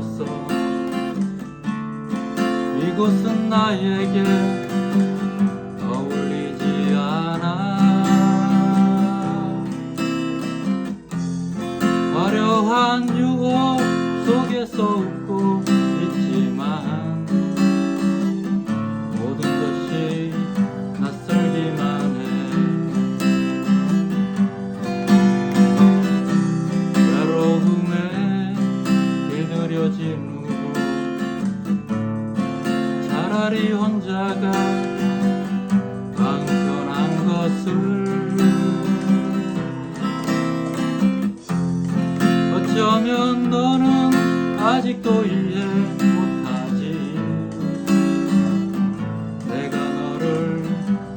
있어. 이곳은 나에게 어울리지 않아. 화려한 유혹 속에서 웃고 차라리 혼자가 방편한 것을 어쩌면 너는 아직도 이해 못하지. 내가 너를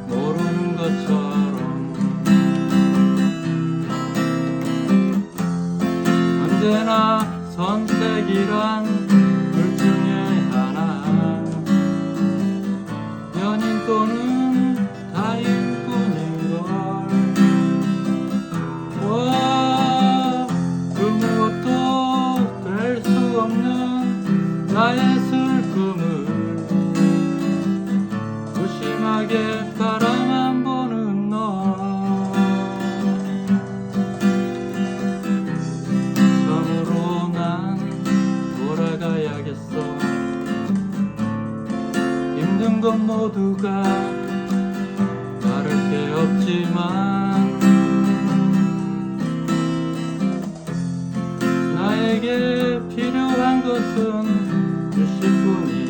모르는 것처럼. 언제나 선택이란 나의 슬픔을 무심하게 바라만 보는 너. 처음으로 난 돌아가야겠어. 힘든 건 모두가 다를 게 없지만 나에게 필요한 것은 是师傅你。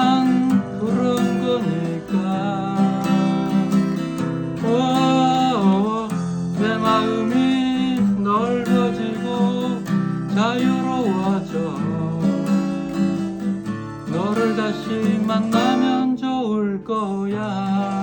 주식이란 그런 거니까. 오, 내 마음이 넓어지고 자유로워져. 너를 다시 만나면 좋을 거야